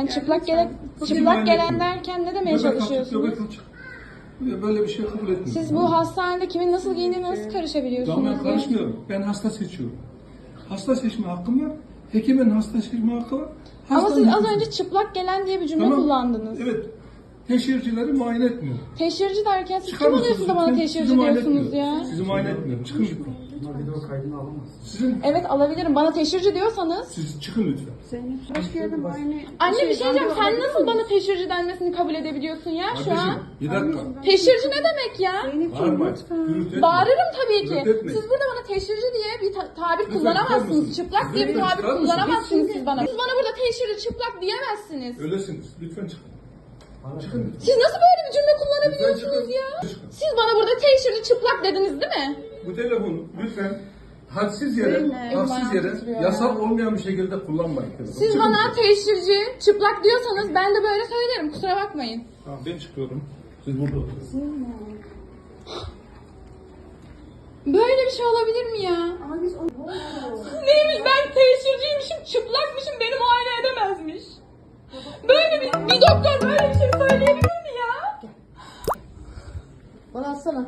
Yani çıplak gelen çıplak gelen derken ne demeye çalışıyorsunuz? Böyle bir şey kabul etmiyorum. Siz bu hastanede kimin nasıl giyindiğine nasıl karışabiliyorsunuz? ben karışmıyorum. Ben hasta seçiyorum. Hasta seçme hakkım var. Hekimin hasta seçme hakkı var. Ama Hastanın- siz az önce çıplak gelen diye bir cümle Tamam. kullandınız. Evet. Teşhircileri muayene etmiyor. Teşhirci derken siz Çıkar kim mısınız oluyorsunuz da bana teşhirci Sizi muayene diyorsunuz ya? Sizi muayene etmiyorum. Çıkın lütfen. Bunlar video kaydını alamaz. Sizin, Evet alabilirim. Bana teşhirci diyorsanız. siz çıkın lütfen. Zeynep başka yerde muayene... Anne bir şey diyeceğim. Sen nasıl bana teşhirci denmesini kabul edebiliyorsun ya şu an? Kardeşim bir dakika. Teşhirci ne demek ya? Zeynep'ciğim Bağırma. lütfen. Gürültü etme. Bağırırım tabii ki. Etmeyin. Siz burada bana teşhirci diye bir ta- tabir Lütfen kullanamazsınız. Çıplak diye bir Lütfen tabir kullanamazsınız siz bana. Siz bana burada teşhirci çıplak diyemezsiniz. Öylesiniz. Lütfen çıkın. Çıkın. Siz nasıl böyle bir cümle kullanabiliyorsunuz ya? Siz bana burada teşhirci çıplak dediniz değil mi? Bu telefonu lütfen hadsiz yere, Zeynep. haksız yere, yasal ya. olmayan bir şekilde kullanmayın telefonu. Siz Çıkın bana lütfen. teşhirci çıplak diyorsanız ben de böyle söylerim. Kusura bakmayın. Tamam ben çıkıyorum. Siz burada oturun. Böyle bir şey olabilir mi ya? Ama biz onu... Neymiş ben teşhirciymişim, çıplakmışım, beni muayene edemezmiş. Böyle bir, bir doktor 我老四呢